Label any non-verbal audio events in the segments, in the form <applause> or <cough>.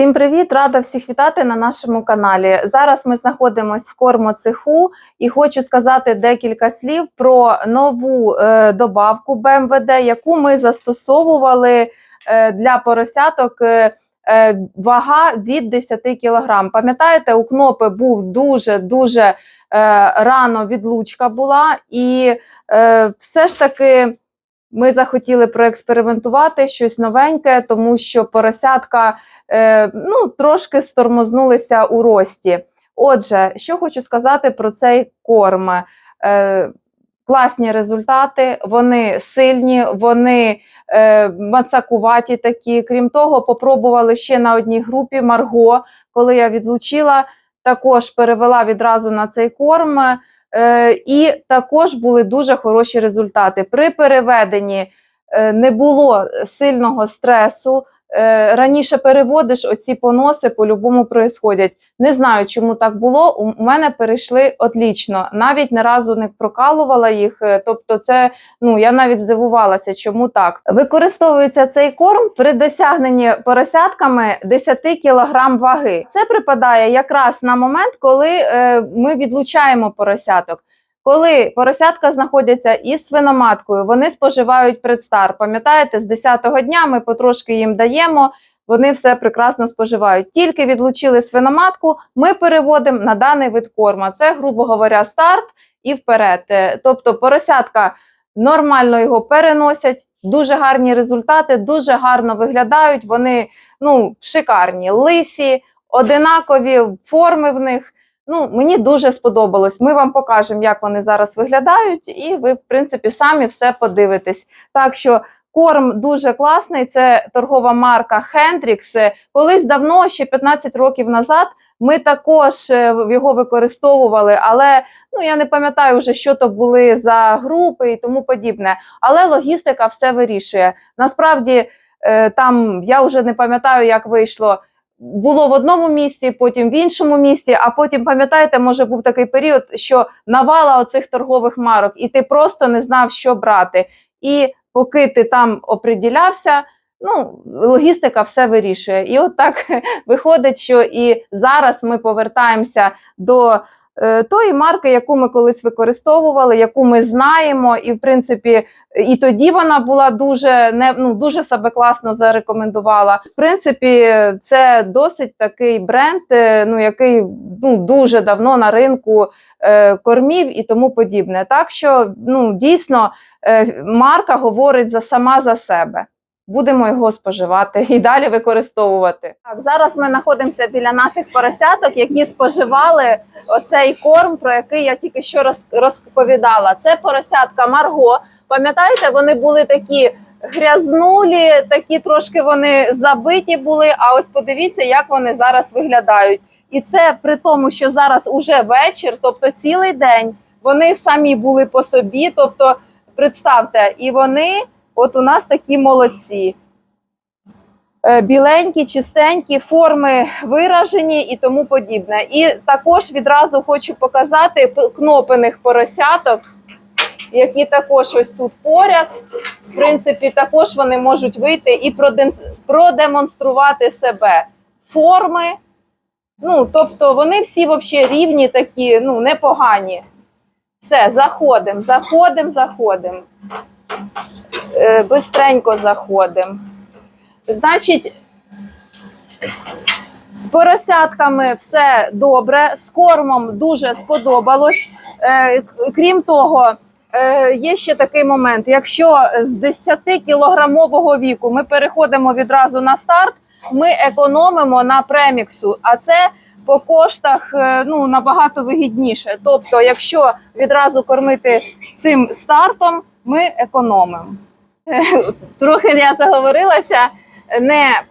Всім привіт! Рада всіх вітати на нашому каналі. Зараз ми знаходимося в кормоцеху і хочу сказати декілька слів про нову е, добавку БМВД, яку ми застосовували е, для поросяток. е, е, Вага від 10 кг. Пам'ятаєте, у кнопи був дуже дуже е, рано відлучка була, і е, все ж таки ми захотіли проекспериментувати щось новеньке, тому що поросятка ну, трошки стормознулися у рості. Отже, що хочу сказати про цей корм. Е, класні результати, вони сильні, вони е, мацакуваті такі. Крім того, попробували ще на одній групі Марго, коли я відлучила, також перевела відразу на цей корм. Е, і також були дуже хороші результати. При переведенні е, не було сильного стресу. Е, Раніше переводиш оці поноси по-любому происходять. Не знаю, чому так було. У мене перейшли отлічно. Навіть не разу не прокалувала їх. е, Тобто, це ну я навіть здивувалася, чому так. Використовується цей корм при досягненні поросятками 10 кг ваги. Це припадає якраз на момент, коли е, ми відлучаємо поросяток. Коли поросятка знаходяться із свиноматкою, вони споживають предстар. Пам'ятаєте, з 10-го дня ми потрошки їм даємо, вони все прекрасно споживають. Тільки відлучили свиноматку, ми переводимо на даний вид корма. Це, грубо говоря, старт і вперед. Е, Тобто поросятка нормально його переносять, дуже гарні результати, дуже гарно виглядають. Вони ну, шикарні, лисі, одинакові форми в них. Ну, мені дуже сподобалось. Ми вам покажемо, як вони зараз виглядають, і ви, в принципі, самі все подивитесь. Так що корм дуже класний. Це торгова марка Hendrix. Колись давно, ще 15 років назад, ми також е, його використовували, але ну я не пам'ятаю вже, що то були за групи і тому подібне. Але логістика все вирішує. Насправді, е, там я вже не пам'ятаю, як вийшло було в одному місці, потім в іншому місці, а потім, пам'ятаєте, може був такий період, що навала оцих торгових марок, і ти просто не знав, що брати. І поки ти там оприділявся, ну, логістика все вирішує. І от так <laughs> виходить, що і зараз ми повертаємося до тої марки, яку ми колись використовували, яку ми знаємо, і в принципі, і тоді вона була дуже не ну дуже себе класно зарекомендувала. В принципі, це досить такий бренд, е, ну який ну дуже давно на ринку е, кормів і тому подібне. Так що ну дійсно е, марка говорить за сама за себе. Будемо його споживати і далі використовувати. Так, зараз ми знаходимося біля наших поросяток, які споживали оцей корм, про який я тільки що роз- розповідала. Це поросятка Марго. Пам'ятаєте, вони були такі грязнулі, такі трошки вони забиті були. А ось подивіться, як вони зараз виглядають. І це при тому, що зараз уже вечір, тобто цілий день вони самі були по собі. Тобто, представте, і вони, от у нас такі молодці. Е, Біленькі, чистенькі, форми виражені і тому подібне. І також відразу хочу показати кнопених поросяток, які також ось тут поряд. В принципі, також вони можуть вийти і продемонструвати себе. Форми. Ну, тобто вони всі взагалі рівні такі, ну, непогані. Все, заходимо, заходимо, заходимо. Е, бистренько заходимо. Значить, з поросятками все добре, з кормом дуже сподобалось. Е, крім того, е, є ще такий момент: якщо з 10-кілограмового віку ми переходимо відразу на старт, ми економимо на преміксу, а це по коштах ну, набагато вигідніше. Тобто, якщо відразу кормити цим стартом, ми економимо. Трохи я заговорилася не,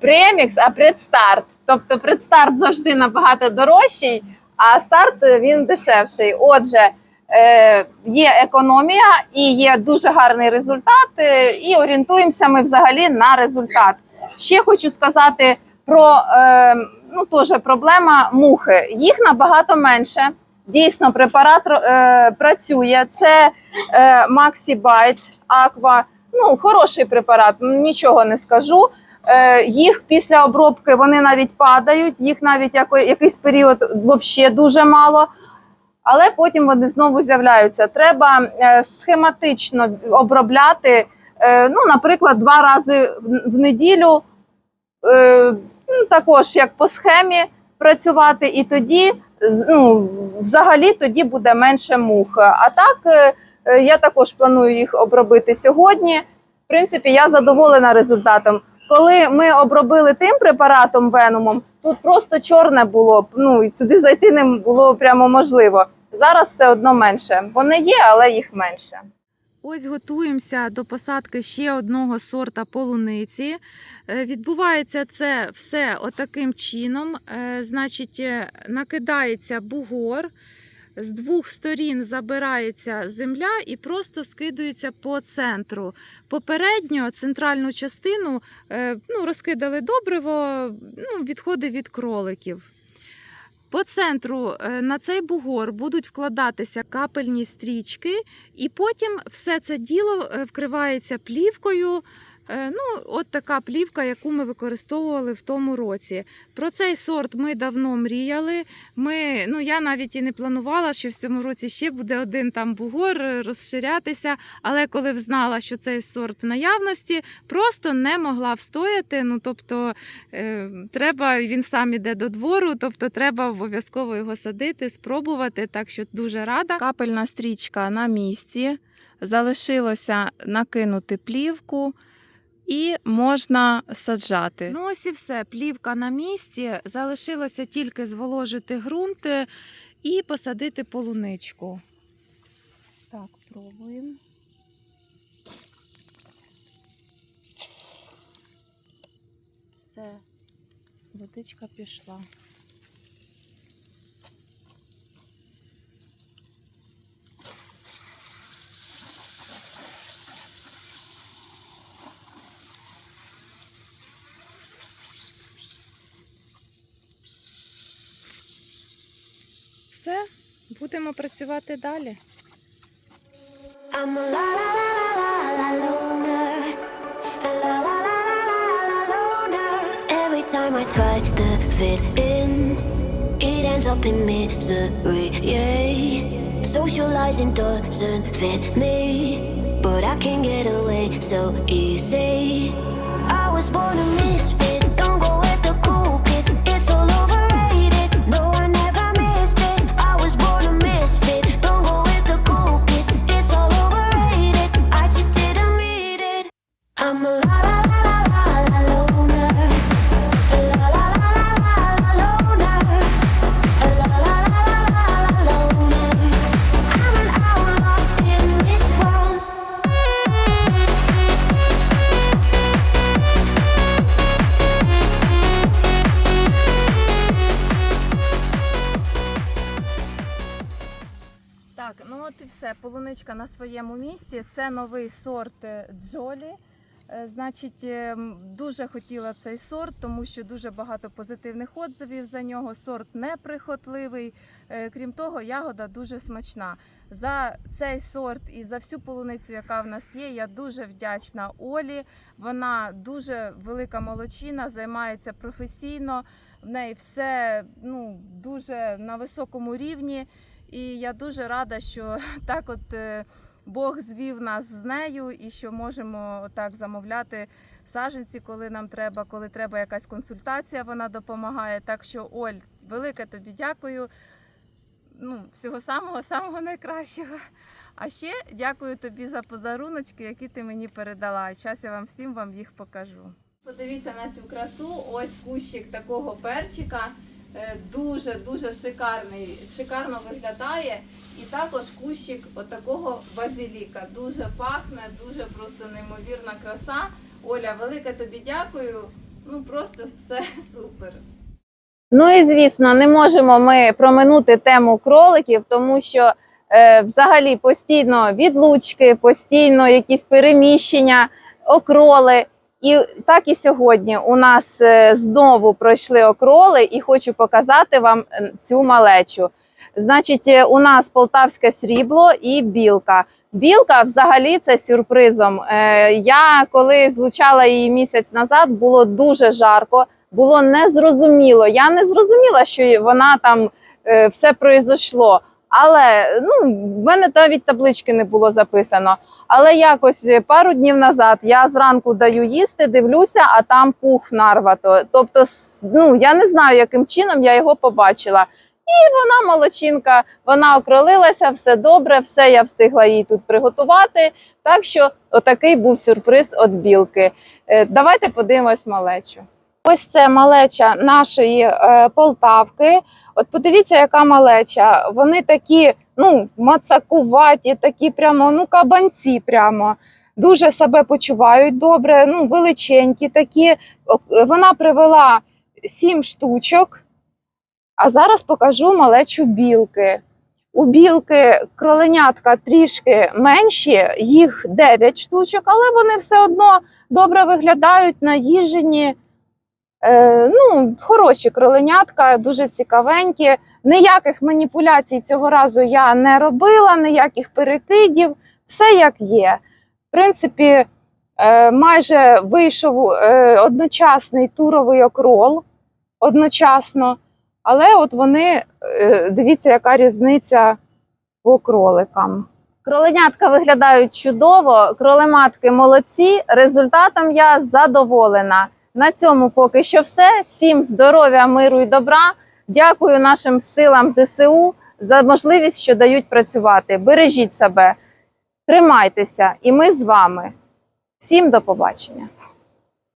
премікс, а предстарт. Тобто предстарт завжди набагато дорожчий, а старт е, він дешевший. Отже, е, є економія і є дуже гарний результат, е, і орієнтуємося ми взагалі на результат. Ще хочу сказати про ну, теж проблема мухи. Їх набагато менше. Дійсно, препарат е, працює. Це е, MaxiBite Aqua. Ну, хороший препарат, нічого не скажу. Е, їх після обробки вони навіть падають, їх навіть яко- якийсь період взагалі дуже мало. Але потім вони знову з'являються. Треба е, схематично обробляти, е, ну, наприклад, два рази в- в неділю, е, ну, також як по схемі працювати, і тоді ну, взагалі тоді буде менше мух. А так е, е, я також планую їх обробити сьогодні. В принципі, я задоволена результатом. Коли ми обробили тим препаратом венумом, тут просто чорне було. Ну і сюди зайти не було прямо можливо. Зараз все одно менше. Вони є, але їх менше. Ось готуємося до посадки ще одного сорта полуниці. Е, Відбувається це все отаким чином. Е, Значить, е, накидається бугор, з двох сторін забирається земля і просто скидується по центру. Попередньо центральну частину ну, розкидали добриво, ну, відходи від кроликів. По центру е, на цей бугор будуть вкладатися капельні стрічки, і потім все це діло е, вкривається плівкою. Е, Ну, от така плівка, яку ми використовували в тому році. Про цей сорт ми давно мріяли. Ми, ну, я навіть і не планувала, що в цьому році ще буде один там бугор е, розширятися. Але коли взнала, що цей сорт в наявності, просто не могла встояти. Ну, тобто, е, треба, він сам іде до двору, тобто треба обов'язково його садити, спробувати. Так що дуже рада. Капельна стрічка на місці. Залишилося накинути плівку і можна саджати. Ну ось і все. Плівка на місці. Залишилося тільки зволожити ґрунт е, і посадити полуничку. Так, пробуємо. Все, водичка пішла. La la la loner. Every time I try to fit in, it ends up in misery. Yeah, socializing doesn't fit me, but I can get away so easy. I was born a Полуничка на своєму місці. Це новий сорт е, Джолі. Е, Значить, е, дуже хотіла цей сорт, тому що дуже багато позитивних отзивів за нього. Сорт неприхотливий. Крім того, ягода дуже смачна. За цей сорт і за всю полуницю, яка в нас є, я дуже вдячна Олі. Вона дуже велика молодчина, займається професійно. В неї все ну, дуже на високому рівні. І я дуже рада, що <laughs> так от е, Бог звів нас з нею, і що можемо так замовляти саженці, коли нам треба, коли треба якась консультація, вона допомагає. Так що, Оль, велике тобі дякую. Ну, всього самого самого найкращого. А ще дякую тобі за подаруночки, які ти мені передала. Зараз я вам всім вам їх покажу. Подивіться на цю красу. Ось кущик такого перчика. Е, Дуже дуже шикарний, шикарно виглядає. І також кущик отакого базиліка. Дуже пахне, дуже просто неймовірна краса. Оля, велике тобі дякую. Ну просто все <laughs> супер. Ну і звісно, не можемо ми проминути тему кроликів, тому що е, взагалі постійно відлучки, постійно якісь переміщення, окроли. І так і сьогодні у нас е, знову пройшли окроли, і хочу показати вам цю малечу. Значить, е, у нас полтавське срібло і білка. Білка взагалі це сюрпризом. Е, я коли злучала її місяць назад, було дуже жарко, було незрозуміло. Я не зрозуміла, що вона там все произошло. Але ну, в мене навіть таблички не було записано. Але якось пару днів назад я зранку даю їсти, дивлюся, а там пух нарвато. Тобто, ну я не знаю, яким чином я його побачила. І вона молодчинка, вона окролилася, все добре, все я встигла їй тут приготувати. Так що отакий був сюрприз від білки. Е, Давайте подивимось малечу. Ось це малеча нашої е, Полтавки. От подивіться, яка малеча. Вони такі, ну, мацакуваті, такі прямо, ну, кабанці прямо. Дуже себе почувають добре, ну, величенькі такі. Вона привела сім штучок. А зараз покажу малечу білки. У білки кроленятка трішки менші, їх 9 штучок, але вони все одно добре виглядають наїжені. Е, ну, хороші кроленятка, дуже цікавенькі. Ніяких маніпуляцій цього разу я не робила, ніяких перекидів, все як є. В принципі, е, майже вийшов е, одночасний туровий окрол одночасно. Але от вони, дивіться, яка різниця по кроликам. Кроленятка виглядають чудово, кролематки молодці. Результатом я задоволена. На цьому поки що все. Всім здоров'я, миру і добра. Дякую нашим силам ЗСУ за можливість, що дають працювати. Бережіть себе, тримайтеся, і ми з вами. Всім до побачення.